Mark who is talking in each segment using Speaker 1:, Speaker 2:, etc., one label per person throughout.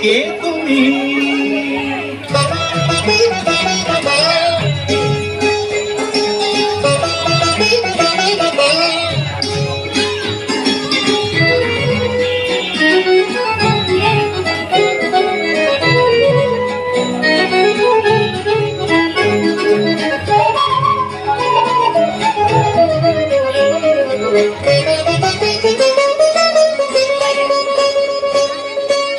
Speaker 1: কে তুমি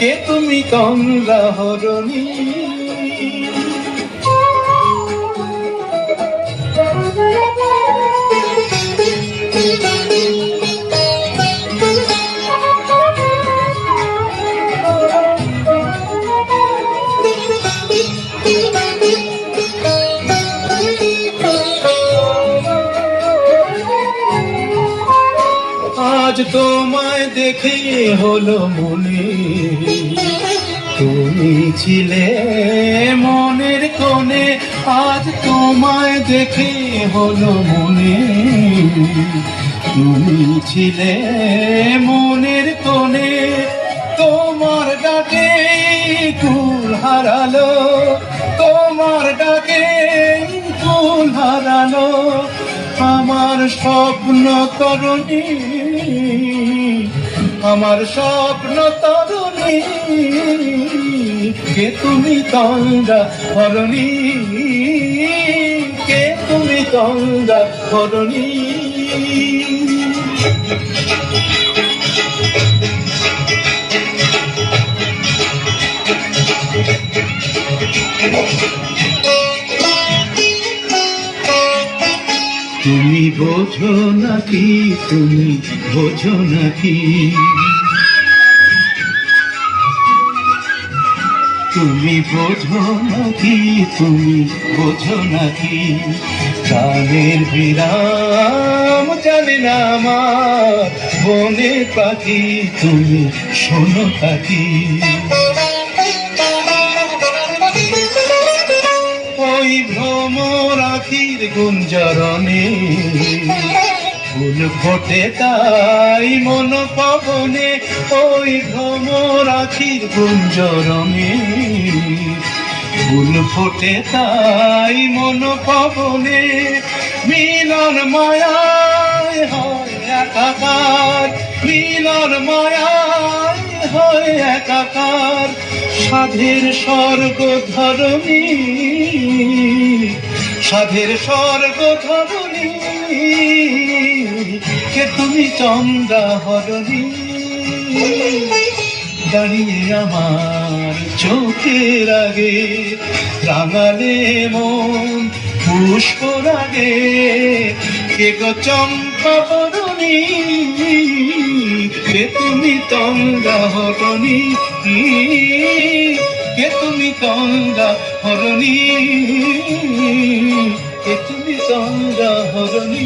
Speaker 1: কে তুমি কমলা হরণী? আজ তোমায় দেখে হলো মনে। তুমি ছিলে মনের কোণে, আজ তোমায় দেখে হলো মনে। তুমি ছিলে মনের কোণে, তোমার ডাকে কুল হারালো। তোমার ডাকে কুল হারালো। স্বপ্ন তরুণী আমার স্বপ্ন তরুণী কে তুমি তন্দা হরণী কে তুমি তন্দা হরণী তুমি বোঝো নাকি, তুমি বোঝো নাকি? তুমি বোঝো নাকি, তুমি বোঝো নাকি? কানের বিরাম জানে না আমার বনে পাখি, তুমি শোনো পাখি। ভ্রমর আখির গুঞ্জরণে। ফুল ফোটে তাই মন পবনে, ওই ভ্রমর আখির গুঞ্জরণে। ফুল ফোটে তাই মন পবনে, মিলন মায়ায় হয় একাকার। মিলন মায়ায় হয় একাকার, সাধের স্বর্গ ধরণী সাধের স্বর্গ ধরণী কে তুমি চন্দ্রা হরণী দাঁড়িয়ে আমার চোখের আগে, রাঙালে মন পুষ্প লাগে কে গো চম্পা বরণী কে তুমি তঙ্গা হরণী কে তুমি তঙ্গা হরণী তুমি তঙ্গা হরণী।